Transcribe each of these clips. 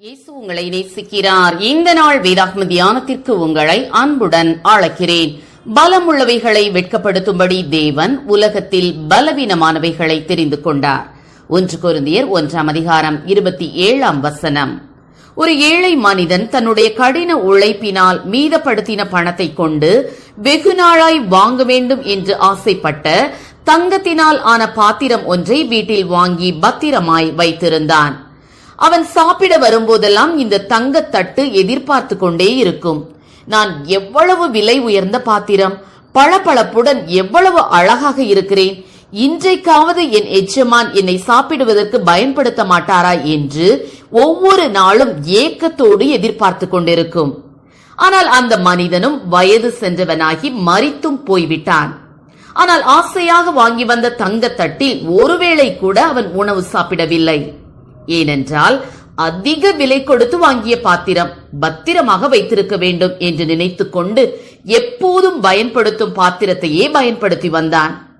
இயேசு உங்களை நேசிக்கிறார். இந்த நாள் வேதாகம தியானத்திற்கு உங்களை அன்புடன் அழைக்கிறேன். பலமுள்ளவைகளை வெட்கப்படுத்தும்படி தேவன் உலகத்தில் பலவீனமானவைகளை தெரிந்து கொண்டார். ஒன்று குருந்தியர் ஒன்றாம் அதிகாரம் இருபத்தி ஏழாம் வசனம். ஒரு ஏழை மனிதன் தன்னுடைய கடின உழைப்பினால் மீதப்படுத்தின பணத்தை கொண்டு வெகு நாளாய் வாங்க வேண்டும் என்று ஆசைப்பட்ட தங்கத்தினால் ஆன பாத்திரம் ஒன்றை வீட்டில் வாங்கி பத்திரமாய் வைத்திருந்தான். அவன் சாப்பிட வரும்போதெல்லாம் இந்த தங்கத்தட்டு எதிர்பார்த்து கொண்டே இருக்கும். நான் எவ்வளவு விலை உயர்ந்த பாத்திரம் பளபளப்புடன் எவ்வளவு அழகாக இருக்கிறேன் இன்றைக்காவது என் எஜமான் என்னை சாப்பிடுவதற்கு பயன்படுத்த மாட்டாரா என்று ஒவ்வொரு நாளும் ஏக்கத்தோடு எதிர்பார்த்து கொண்டிருக்கும். ஆனால் அந்த மனிதனும் வயது சென்றவனாகி மரித்தும் போய்விட்டான். ஆனால் ஆசையாக வாங்கி வந்த தங்கத்தட்டில் ஒருவேளை கூட அவன் உணவு சாப்பிடவில்லை. ஏனென்றால் அதிக விலை கொடுத்து வாங்கிய பாத்திரம் பத்திரமாக வைத்திருக்க வேண்டும் என்று நினைத்துக் கொண்டு எப்போதும் பயன்படுத்தும் பாத்திரத்தையே பயன்படுத்தி வந்தான்.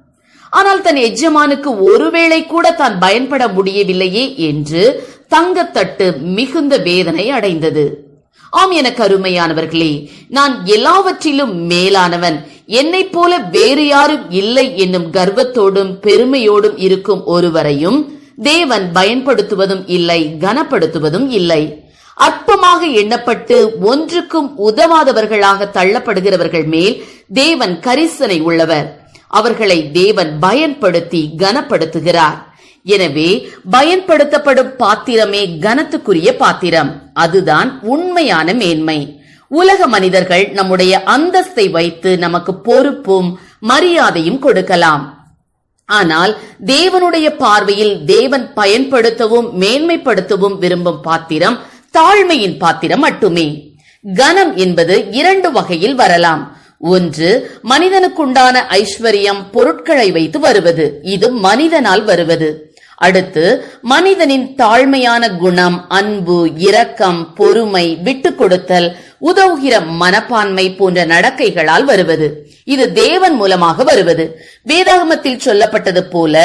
ஆனால் தன் எஜமானுக்கு ஒருவேளை கூட தான் பயன்பட முடியவில்லையே என்று தங்கத்தட்டு மிகுந்த வேதனை அடைந்தது. ஆம் என கருமையானவர்களே நான் எல்லாவற்றிலும் மேலானவன். என்னைப் போல வேறு யாரும் இல்லை என்னும் கர்வத்தோடும் பெருமையோடும் இருக்கும் ஒருவரையும் தேவன் பயன்படுத்துவதும் இல்லை கனப்படுத்துவதும் இல்லை. அற்பமாக எண்ணப்பட்டு ஒன்றுக்கும் உதவாதவர்களாக தள்ளப்படுகிறவர்கள் மேல் தேவன் கரிசனை உள்ளவர். அவர்களை தேவன் பயன்படுத்தி கனப்படுத்துகிறார். எனவே பயன்படுத்தப்படும் பாத்திரமே கனத்துக்குரிய பாத்திரம். அதுதான் உண்மையான மேன்மை. உலக மனிதர்கள் நம்முடைய அந்தஸ்தை வைத்து நமக்கு பொறுப்பும் மரியாதையும் கொடுக்கலாம். ஆனால் தேவனுடைய பார்வையில் தேவன் பயன்படுத்தவும் மேன்மைப்படுத்தவும் விரும்பும் பாத்திரம் தாழ்மையின் பாத்திரம் மட்டுமே. கனம் என்பது இரண்டு வகையில் வரலாம். ஒன்று மனிதனுக்குண்டான ஐஸ்வர்யம் பொருட்களை வைத்து வருவது. இது மனிதனால் வருவது. அடுத்து மனிதனின் தாழ்மையான குணம் அன்பு இரக்கம் பொறுமை விட்டு கொடுத்தல் உதவுகிற மனப்பான்மை போன்ற நடக்கைகளால் வருவது. இது தேவன் மூலமாக வருவது. வேதாகமத்தில் சொல்லப்பட்டது போல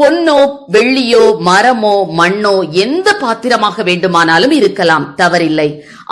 பொன்னோ வெள்ளியோ மரமோ மண்ணோ எந்த பாத்திரமாக வேண்டுமானாலும் இருக்கலாம் தவறில்லை.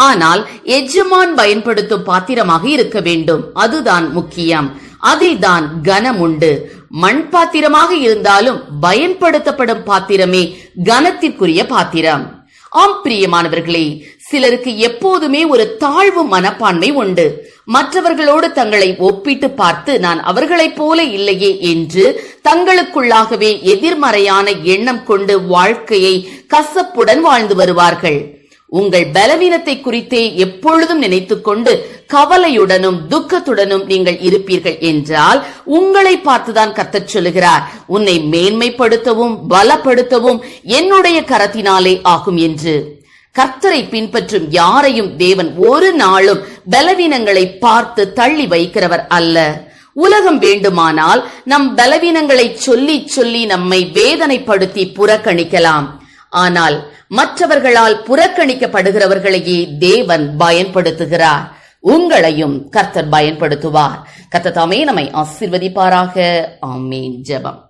ஆனால் எஜமான் பயன்படுத்தும் பாத்திரமாக இருக்க வேண்டும். அதுதான் முக்கியம். அதில் தான் கனம் உண்டு. மண் பாத்திரமாக இருந்தாலும் பயன்படுத்தப்படும் பாத்திரமே கனத்திற்குரிய பாத்திரம். ஆம் பிரியமானவர்களே சிலருக்கு எப்போதுமே ஒரு தாழ்வு மனப்பான்மை உண்டு. மற்றவர்களோடு தங்களை ஒப்பிட்டு பார்த்து நான் அவர்களைப் போல இல்லையே என்று தங்களுக்குள்ளாகவே எதிர்மறையான எண்ணம் கொண்டு வாழ்க்கையை கசப்புடன் வாழ்ந்து வருவார்கள். உங்கள் பலவீனத்தை குறித்தே எப்பொழுதும் நினைத்துக்கொண்டு கவலையுடனும் துக்கத்துடனும் நீங்கள் இருப்பீர்கள் என்றால் உங்களை பார்த்துதான் கத்தச் சொல்லுகிறார். உன்னை மேன்மைப்படுத்தவும் பலப்படுத்தவும் என்னுடைய கரத்தினாலே ஆகும் என்று. கர்த்தரை பின்பற்றும் யாரையும் தேவன் ஒரு நாளும் பலவீனங்களை பார்த்து தள்ளி வைக்கிறவர் அல்ல. உலகம் வேண்டுமானால் நம் பலவீனங்களை சொல்லி சொல்லி நம்மை வேதனைப்படுத்தி புறக்கணிக்கலாம். ஆனால் மற்றவர்களால் புறக்கணிக்கப்படுகிறவர்களையே தேவன் பயன்படுத்துகிறார். உங்களையும் கர்த்தர் பயன்படுத்துவார். கர்த்தர் தாமே நம்மை ஆசிர்வதிப்பாராக. ஆமீன். ஜெபம்.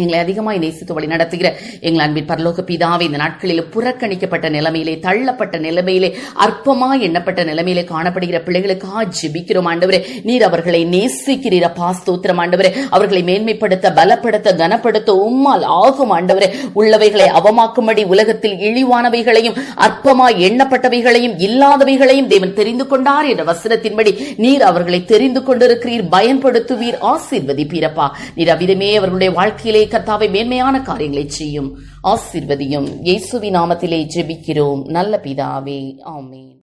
எங்களை அதிகமாய் நேசித்து வழி நடத்துகிற எங்கள் அன்பின் பரலோக பிதாவை இந்த நாட்களில் புறக்கணிக்கப்பட்ட நிலைமையிலே தள்ளப்பட்ட நிலைமையிலே அற்பமாய் எண்ணப்பட்ட நிலைமையிலே காணப்படுகிற பிள்ளைகளுக்காக ஜெபிக்கிறோம் ஆண்டவரே. நீர் அவர்களை நேசிக்கிறீர் பாஸ்தோத்திரம் ஆண்டவரே. அவர்களை மேன்மைப்படுத்த பலப்படுத்த கனப்படுத்த உம்மால் ஆகும் ஆண்டவரே. உள்ளவைகளை அவமாக்கும்படி உலகத்தில் இழிவானவைகளையும் அற்பமாய் எண்ணப்பட்டவைகளையும் இல்லாதவைகளையும் தேவன் தெரிந்து கொண்டார் என்ற வசனத்தின்படி நீர் அவர்களை தெரிந்து கொண்டிருக்கிறீர் பயன்படுத்துவீர் ஆசீர்வதிப்பீரப்பா. நீர் அவ்விதமே அவர்களுடைய வாழ்க்கையிலே கர்த்தாவை மேன்மையான காரியங்களை செய்யும். ஆசீர்வதியும். இயேசுவி நாமத்திலே ஜெபிக்கிறோம். நல்ல பிதாவே. ஆமே